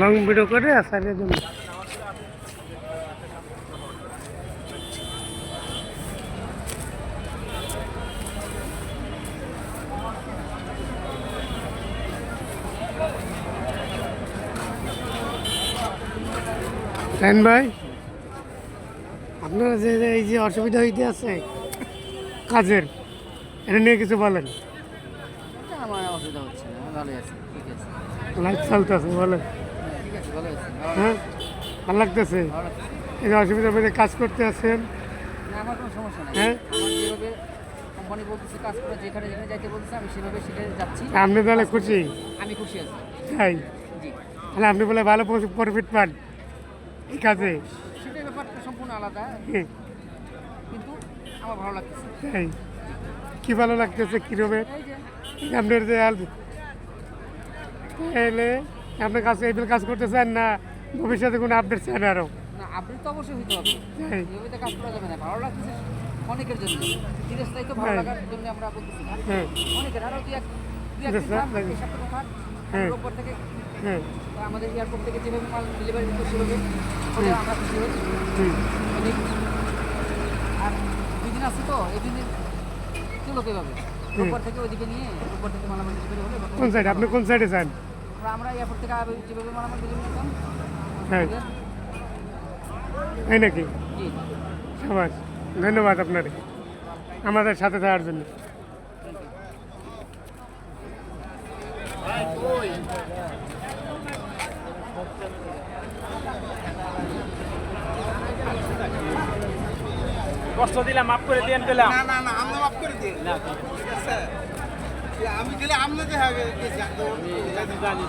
Long video করে দেবেন রায়ন ভাই আপনার যে এই যে অসুবিধা হইতে আছে কাজের। এটা নিয়ে কিছু বলেন। আমার অসুবিধা হচ্ছে না ভালোই আছি ঠিক আছে। লাইফ চলতেছে বলেন। হ্যাঁ, ভালো আছি হ্যাঁ ভালো লাগতেছে? এই অসুবিধার মধ্যে কাজ করতে আছেন? আমার কোনো সমস্যা নেই। হ্যাঁ? আমার কোম্পানি বলতেছে কাজ করে যেখানে যেখানে যাইতে বলতেছে আমি সেভাবে সেখানে যাচ্ছি। আপনি তাহলে খুশি? আমি খুশি আছি। তাই? তাহলে আপনি বলে ভালো প্রফিট পান। ঠিক আছে? সেটার ব্যাপারটা সম্পূর্ণ আলাদা। কিন্তু আমার ভালো লাগতেছে। তাই? কি ভালো লাগতেছে যে আপনার যে তাহলে আপনার কাছে এই কাজ করতে চান না ভবিষ্যতে কোনো আপডেট চান আরও আপনি তো অবশ্যই হইতে হবে। তাই কাজ করা যাবে না। ভালো লাগতেছে অনেকের জন্য। চিরস্থায়ী তো ভালো হ্যাঁ। লাগার জন্য আমরা বলতেছি না। হ্যাঁ। অনেকের আরও দুই এক দুই এক দিন চিরস্থায়ী থাক, লাগে। এই সপ্তাহ থাক হ্যাঁ। থেকে হ্যাঁ। আমাদের এয়ারপোর্ট থেকে যেভাবে মাল ডেলিভারি দিতে সেভাবে হলে আমরা খুশি হই অনেক আর দুই দিন আছে তো এই দুই দিন কীভাবে? থেকে ওইদিকে নিয়ে রোববার থেকে মালামাল ডেলিভারি হলে কোন সাইড আপনি কোন সাইডে চান আমরা এয়ারপোর্ট থেকে আবার যেভাবে মালামাল ডেলিভারি দিতাম হ্যাঁ। তাই নাকি? জি। সবাই ধন্যবাদ আপনার আমাদের সাথে থাকার জন্য। কষ্ট দিলাম মাফ করে দিয়ে পেলাম। না না না আমরা মাফ করে দিই ঠিক আছে? আমি গেলে আমলে যে হবে জানি।